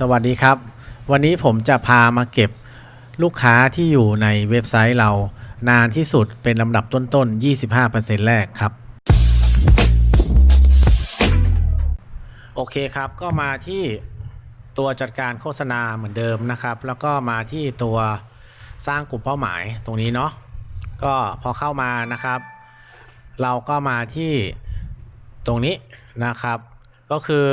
สวัสดีครับ วันนี้ผมจะพามาเก็บลูกค้าที่อยู่ในเว็บไซต์เรานานที่สุดเป็นลำดับต้นๆ 25%แรกครับ โอเคครับก็มาที่ตัวจัดการโฆษณาเหมือนเดิมนะครับ แล้วก็มาที่ตัวสร้างกลุ่มเป้าหมายตรงนี้เนาะก็พอเข้ามานะครับ เราก็มาที่ตรงนี้นะครับ ก็คือ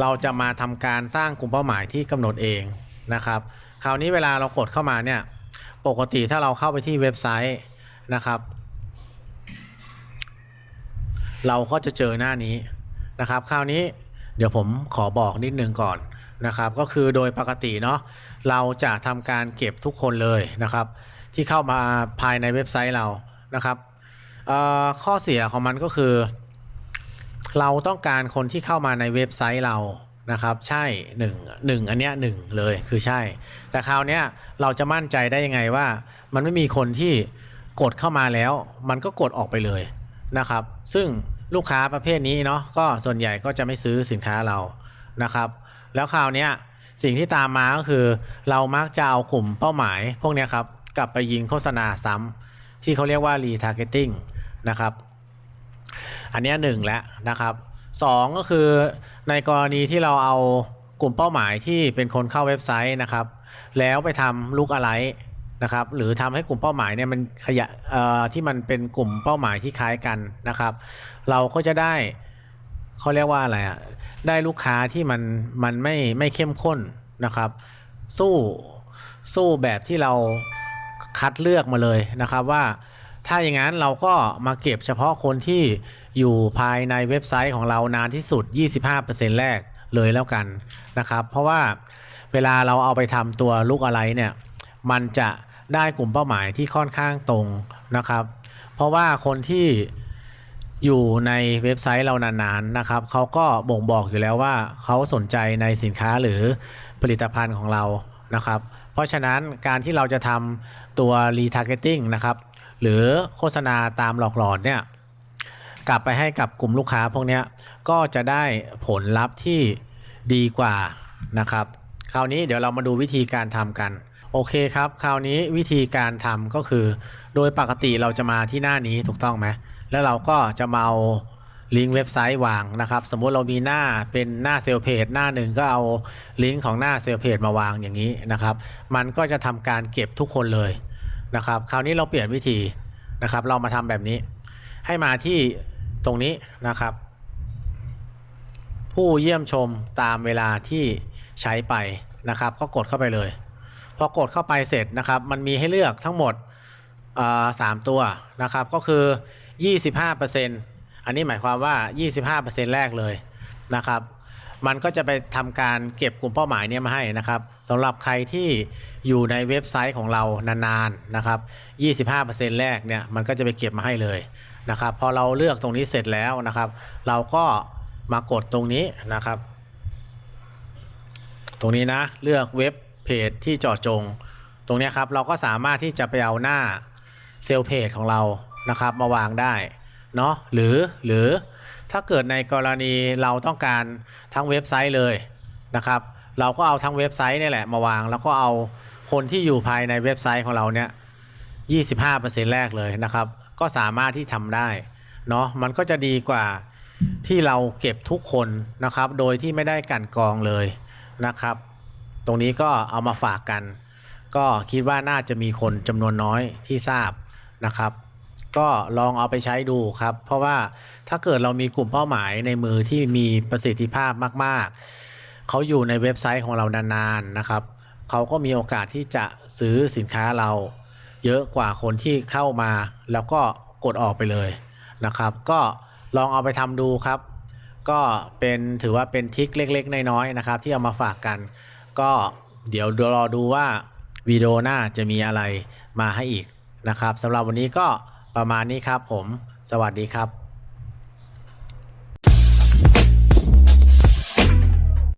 เราจะมาทำการสร้างกลุ่มเป้าหมายที่กำหนดเองนะครับ คราวนี้เวลาเรากดเข้ามาเนี่ยปกติถ้าเราเข้าไปที่เว็บไซต์นะครับ เราก็จะเจอหน้านี้นะครับ คราวนี้เดี๋ยวผมขอบอกนิดนึงก่อนนะครับ ก็คือโดยปกติเนาะเราจะทำการเก็บทุกคนเลยนะครับ ที่เข้ามาภายในเว็บไซต์เรานะครับข้อเสียของมันก็คือ เราต้องการคนที่เข้ามาในเว็บไซต์เรานะครับ ใช่หนึ่งหนึ่งอันเนี้ยหนึ่งเลยคือใช่ แต่คราวเนี้ยเราจะมั่นใจได้ยังไงว่า มันไม่มีคนที่กดเข้ามาแล้ว มันก็กดออกไปเลยนะครับ ซึ่งลูกค้าประเภทนี้เนาะก็ส่วนใหญ่ก็จะไม่ซื้อสินค้าเรานะครับ แล้วคราวเนี้ยสิ่งที่ตามมาก็คือ เรามักจะเอากลุ่มเป้าหมาย พวกเนี้ยครับกลับไปยิงโฆษณาซ้ำที่เขาเรียกว่า retargeting นะครับ อันนี้หนึ่งแล้วนะครับสองก็คือในกรณีที่เราเอากลุ่มเป้าหมายที่เป็นคนเข้าเว็บไซต์นะครับ แล้วไปทำลูกอะไรนะครับ หรือทำให้กลุ่มเป้าหมายเนี่ยมันขยะที่มันเป็นกลุ่มเป้าหมายที่คล้ายกันนะครับ เราก็จะได้เขาเรียกว่าอะไรอะได้ลูกค้าที่มันมันไม่ไม่เข้มข้นนะครับ สู้สู้แบบที่เราคัดเลือกมาเลยนะครับว่า ถ้าอย่างนั้นเราก็มาเก็บเฉพาะคนที่อยู่ภายในเว็บไซต์ของเรานานที่สุด 25%แรกเลยแล้วกันนะครับ เพราะว่าเวลาเราเอาไปทำตัวลูกอะไรเนี่ยมันจะได้กลุ่มเป้าหมายที่ค่อนข้างตรงนะครับ เพราะว่าคนที่อยู่ในเว็บไซต์เรานานๆนะครับเขาก็บ่งบอกอยู่แล้วว่าเขาสนใจในสินค้าหรือผลิตภัณฑ์ของเรานะครับ เพราะฉะนั้นการที่เราจะทำตัว retargeting นะครับ หรือโฆษณาตามหลอกหลอนเนี่ยกลับไปให้กับกลุ่มลูกค้าพวกนี้ก็จะได้ผลลัพธ์ที่ดีกว่านะครับ คราวนี้เดี๋ยวเรามาดูวิธีการทำกัน โอเคครับ คราวนี้วิธีการทำก็คือ โดยปกติเราจะมาที่หน้านี้ถูกต้องไหมแล้วเราก็จะมาเอา ลิงก์เว็บไซต์วางนะครับ สมมุติเรามีหน้าเป็นหน้าเซลล์เพจหน้าหนึ่งก็เอาลิงก์ของหน้าเซลล์เพจมาวางอย่างนี้นะครับ มันก็จะทำการเก็บทุกคนเลยนะครับ คราวนี้เราเปลี่ยนวิธีนะครับ เรามาทำแบบนี้ ให้มาที่ตรงนี้นะครับ ผู้เยี่ยมชมตามเวลาที่ใช้ไปนะครับ ก็กดเข้าไปเลย พอกดเข้าไปเสร็จนะครับ มันมีให้เลือกทั้งหมดสามตัวนะครับ ก็คือ 25% อันนี้หมายความว่า 25%แรกเลยนะครับ มันก็จะไปทำการเก็บกลุ่มเป้าหมายเนี่ยมาให้นะครับสำหรับใครที่อยู่ในเว็บไซต์ของเรานานๆนะครับ 25%แรกเนี่ยมันก็จะไปเก็บมาให้เลยนะครับ พอเราเลือกตรงนี้เสร็จแล้วนะครับ เราก็มากดตรงนี้นะครับ ตรงนี้นะเลือกเว็บเพจที่จาะจง ตรงนี้ครับเราก็สามารถที่จะไปเอาหน้าเซลล์เพจของเรานะครับมาวางได้ เนาะหรือหรือถ้าเกิดในกรณีเราต้องการทั้งเว็บไซต์เลยนะครับ เราก็เอาทั้งเว็บไซต์นี่แหละมาวาง แล้วก็เอาคนที่อยู่ภายในเว็บไซต์ของเราเนี่ย25%แรกเลยนะครับ ก็สามารถที่ทำได้เนาะมันก็จะดีกว่าที่เราเก็บทุกคนนะครับ โดยที่ไม่ได้กันกองเลยนะครับ ตรงนี้ก็เอามาฝากกัน ก็คิดว่าน่าจะมีคนจำนวนน้อยที่ทราบนะครับ ก็ลองเอาไปใช้ดูครับ เพราะว่าถ้าเกิดเรามีกลุ่มเป้าหมายในมือที่มีประสิทธิภาพมาก ๆ เขาอยู่ในเว็บไซต์ของเรานานๆนะครับ เขาก็มีโอกาสที่จะซื้อสินค้าเราเยอะกว่าคนที่เข้ามา แล้วก็กดออกไปเลยนะครับ ก็ลองเอาไปทำดูครับ ก็เป็นถือว่าเป็นทิคเล็ก ๆ น้อยๆนะครับ ที่เอามาฝากกัน ก็เดี๋ยวรอดูว่าวิดีโอหน้าจะมีอะไรมาให้อีกนะครับสำหรับวันนี้ก็ ประมาณนี้ครับผม สวัสดีครับ